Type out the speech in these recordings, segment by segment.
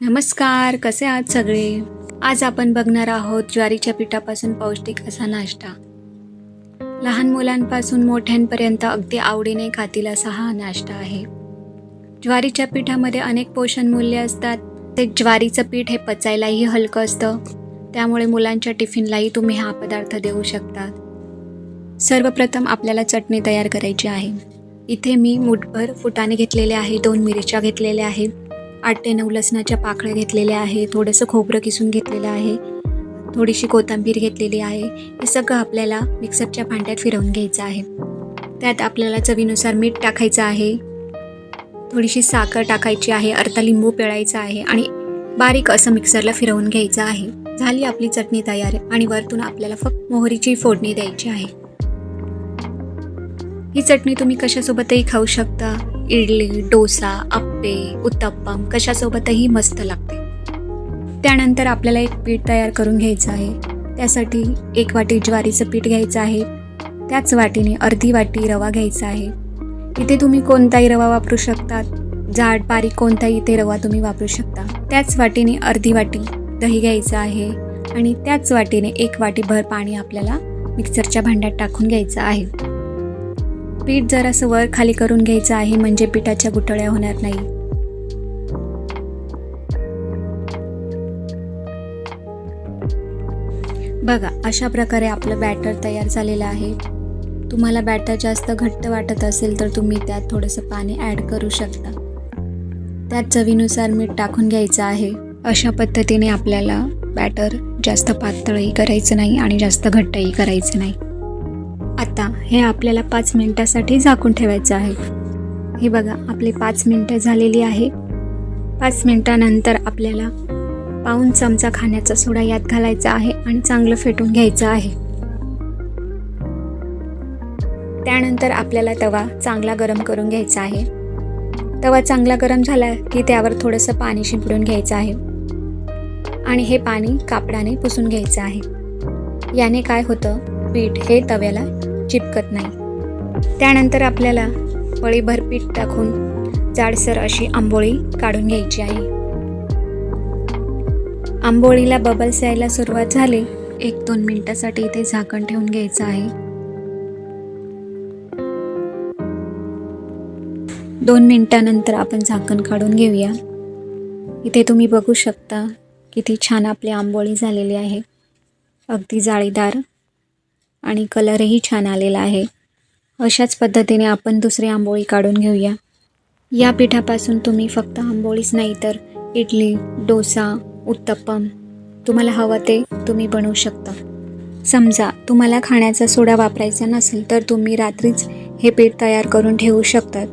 नमस्कार कसे आहात सगळे? आज आपण बघणार आहोत ज्वारीच्या पिठापासून पौष्टिक असा नाश्ता. लहान मुलांपासून मोठ्यांपर्यंत अगदी आवडीने खातील असा हा नाश्ता आहे. ज्वारीच्या पिठामध्ये अनेक पोषण मूल्य असतात. ते ज्वारीचं पीठ हे पचायलाही हलकं असतं. त्यामुळे मुलांच्या टिफिनलाही तुम्ही हा पदार्थ देऊ शकता सर्वप्रथम आपल्याला चटणी तयार करायची आहे. इथे मी मुठभर फुटाने घेतलेले आहे दोन मिरच्या घेतलेल्या आहेत. आठ ते नऊ लसणाच्या पाकळ्या घेतलेल्या आहे. थोडंसं खोबरं किसून घेतलेलं आहे. थोडीशी कोथिंबीर घेतलेली आहे. हे सगळं आपल्याला मिक्सरच्या भांड्यात फिरवून घ्यायचं आहे. त्यात आपल्याला चवीनुसार मीठ टाकायचं आहे. थोडीशी साखर टाकायची आहे. अर्धा लिंबू पिळायचा आहे आणि बारीक असं मिक्सरला फिरवून घ्यायचं आहे. झाली आपली चटणी तयार. आणि वरतून आपल्याला फक्त मोहरीची फोडणी द्यायची आहे. ही चटणी तुम्ही कशासोबतही खाऊ शकता. इडली डोसा आप्पे उत्तप्पम कशासोबतही मस्त लागते. त्यानंतर आपल्याला एक पीठ तयार करून घ्यायचं आहे. त्यासाठी एक वाटी ज्वारीचं पीठ घ्यायचं आहे. त्याच वाटीने अर्धी वाटी रवा घ्यायचा आहे. इथे तुम्ही कोणताही रवा वापरू शकतात. जाड बारीक कोणताही इथे रवा तुम्ही वापरू शकता. त्याच वाटीने अर्धी वाटी दही घ्यायचं आहे आणि त्याच वाटीने एक वाटीभर पाणी आपल्याला मिक्सरच्या भांड्यात टाकून घ्यायचं आहे. पीठ जरासं वर खाली करून घ्यायचं आहे म्हणजे पिठाच्या गुठळ्या होणार नाही. बघा अशा प्रकारे आपलं बॅटर तयार झालेलं आहे. तुम्हाला बॅटर जास्त घट्ट वाटत असेल तर तुम्ही त्यात थोडंसं पाणी ॲड करू शकता. त्यात चवीनुसार मीठ टाकून घ्यायचं आहे. अशा पद्धतीने आपल्याला बॅटर जास्त पातळही करायचं नाही आणि जास्त घट्टही करायचं नाही. आता हे आपल्याला पाच मिनटासाठी झाकून ठेवायचं आहे. हे बघा आपली पाच मिनटं झालेली आहे. पाच मिनटानंतर आपल्याला पाऊन चमचा खाण्याचा सोडा यात घालायचा आहे आणि चांगलं फेटून घ्यायचं आहे. त्यानंतर आपल्याला तवा चांगला गरम करून घ्यायचा आहे. तवा चांगला गरम झाला की त्यावर थोडंसं पाणी शिंपडून घ्यायचं आहे. आणि हे पाणी कापडाने पुसून घ्यायचं आहे. याने काय होतं? पीठ हे तव्याला चिपकत नाही. त्यानंतर आपल्याला पळीभर पीठ टाकून जाडसर अशी आंबोळी काढून घ्यायची आहे. आंबोळीला बबल्स यायला सुरुवात झाली. एक दोन मिनिटासाठी इथे झाकण ठेवून घ्यायचं आहे. दोन मिनिटानंतर आपण झाकण काढून घेऊया. इथे तुम्ही बघू शकता किती छान आपली आंबोळी झालेली आहे. अगदी जाळीदार आणि कलरही छान आलेला आहे. अशाच पद्धतीने आपण दुसरी आंबोळी काढून घेऊया. या पिठापासून तुम्ही फक्त आंबोळीच नाही तर इडली डोसा उत्तप्पम तुम्हाला हवं ते तुम्ही बनवू शकता. समजा तुम्हाला खाण्याचा सोडा वापरायचा नसेल तर तुम्ही रात्रीच हे पीठ तयार करून ठेवू शकतात.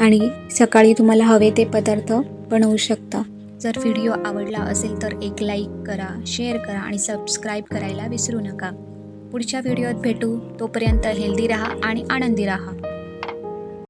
आणि सकाळी तुम्हाला हवे ते पदार्थ बनवू शकता. जर व्हिडिओ आवडला असेल तर एक लाईक करा शेअर करा आणि सबस्क्राईब करायला विसरू नका. पुढच्या व्हिडिओत भेटू. तोपर्यंत हेल्दी राहा आणि आनंदी राहा.